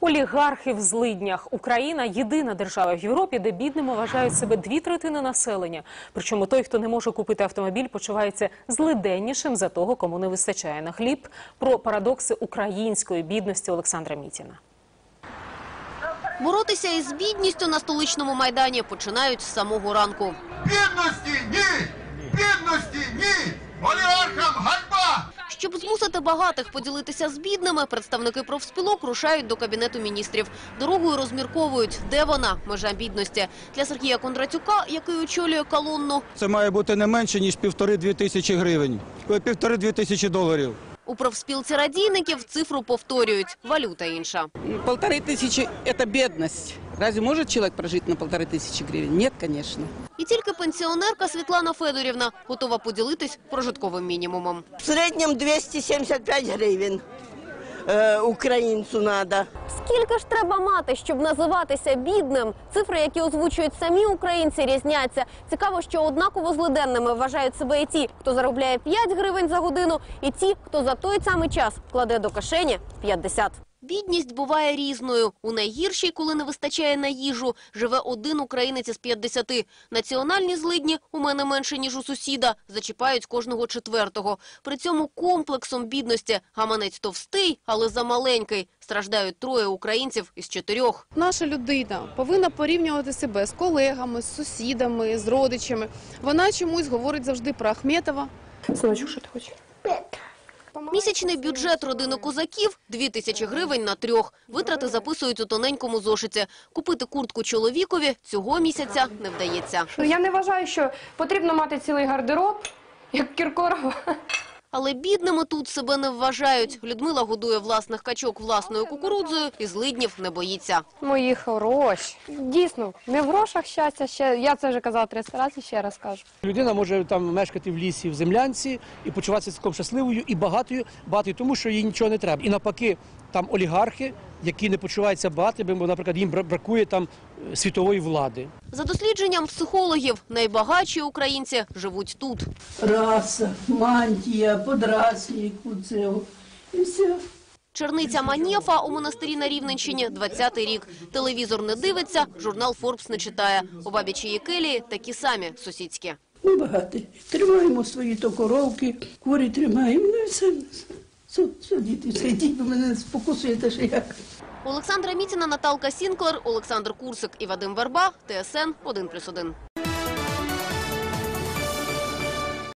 Олігархи в злиднях. Україна єдина держава в Європі, де бідними вважають себе дві третини населення. Причому той, хто не може купити автомобіль, почувається злиденнішим за того, кому не вистачає на хліб. Про парадокси української бідності Олександра Мітіна. Боротися із бідністю на столичному майдані починають з самого ранку. Бідності ні! Бідності ні! Щоб змусити багатих поділитися з бідними, представники профспілок рушають до кабінету міністрів. Дорогою розмірковують, де вона межа бідності. Для Сергія Кондратюка, який очолює колонну, Це має бути не менше, ніж півтори-дві тисячі гривень. Півтори-дві тисячі доларів. у профспілці радійників цифру повторюють. Валюта інша. Полторы тысячи – это бедность. Разве может человек прожить на полторы тысячи гривен? Нет, конечно. І тільки пенсіонерка Світлана Федорівна готова поділитись прожитковим мінімумом. В середньому 275 гривень е, українцю треба. Скільки ж треба мати, щоб називатися бідним? Цифри, які озвучують самі українці, різняться. Цікаво, що однаково злиденними вважають себе і ті, хто заробляє 5 гривень за годину, і ті, хто за той самий час кладе до кишені 50. Бідність буває різною. У найгіршій, коли не вистачає на їжу, живе один українець із 50. Національні злидні у мене менше, ніж у сусіда, зачіпають кожного четвертого. При цьому комплексом бідності гаманець товстий, але замаленький. Страждають троє українців із чотирьох. Наша людина повинна порівнювати себе з колегами, з сусідами, з родичами. Вона чомусь говорить завжди про Ахметова. Синочку, що ти хочеш? Місячний бюджет родини козаків – 2 тисячі гривень на трьох. Витрати записують у тоненькому зошиті. Купити куртку чоловікові цього місяця не вдається. Ну, я не вважаю, що потрібно мати цілий гардероб, як Кіркорова. Але бідними тут себе не вважають. Людмила годує власних качок власною кукурудзою і злиднів не боїться. Мої хороші. Дійсно, не в грошах щастя. Ще я це вже казала 30 разів, ще раз кажу. Людина може там мешкати в лісі, в землянці і почуватися цілком щасливою і багатою, багатою, тому що їй нічого не треба. І навпаки, там олігархи, які не почуваються багатими, бо, наприклад, їм бракує там е, світової влади. За дослідженням психологів, найбагатші українці живуть тут. раса, мантія, подраслік, оце, і все. Черниця Манєфа у монастирі на Рівненщині 20-й рік. Телевізор не дивиться, журнал «Форбс» не читає. У бабічої келії такі самі сусідські. Ми багаті. Тримаємо свої то коровки, курі тримаємо, ну і все. Що, що діти, діти мене спокусуєте, що як. Олександра Мітіна, Наталка Сінклер, Олександр Курсик і Вадим Верба. ТСН 1+,1.